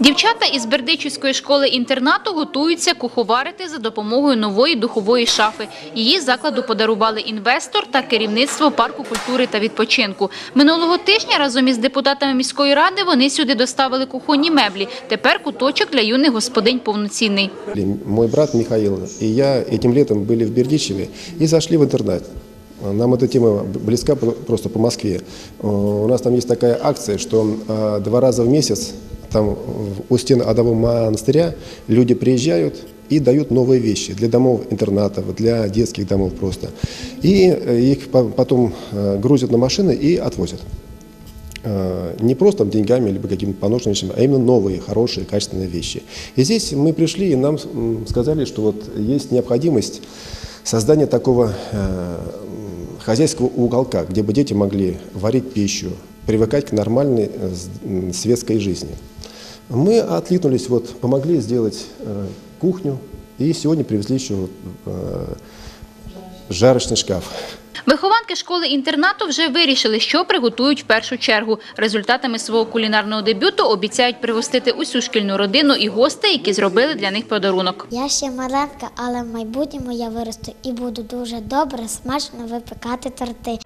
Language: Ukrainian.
Дівчата із Бердичівської школи-інтернату готуються куховарити за допомогою нової духової шафи. Її закладу подарували інвестор та керівництво парку культури та відпочинку. Минулого тижня разом із депутатами міської ради вони сюди доставили кухонні меблі. Тепер куточок для юних господинь повноцінний. Мой брат Михаил и я этим летом были в Бердичеве и зашли в интернет. Нам эта тема близка про- просто по Москве. Э, У нас там есть такая акция, что э, два раза в месяц там у стен одного монастыря люди приезжают и дают новые вещи для домов интернатов, для детских домов просто. И э, их по- потом э, грузят на машины и отвозят. Э, не просто деньгами либо какими-то поношенными вещами, а именно новые, хорошие, качественные вещи. И здесь мы пришли и нам сказали, что вот есть необходимость создания такого хозяйского уголка, где бы дети могли варить пищу, привыкать к нормальной светской жизни. Мы откликнулись, вот, помогли сделать э, кухню и сегодня привезли еще э, жарочный шкаф. Вихованки школи-інтернату вже вирішили, що приготують в першу чергу. Результатами свого кулінарного дебюту обіцяють пригостити усю шкільну родину і гостей, які зробили для них подарунок. Я ще маленька, але в майбутньому я виросту і буду дуже добре, смачно випікати торти.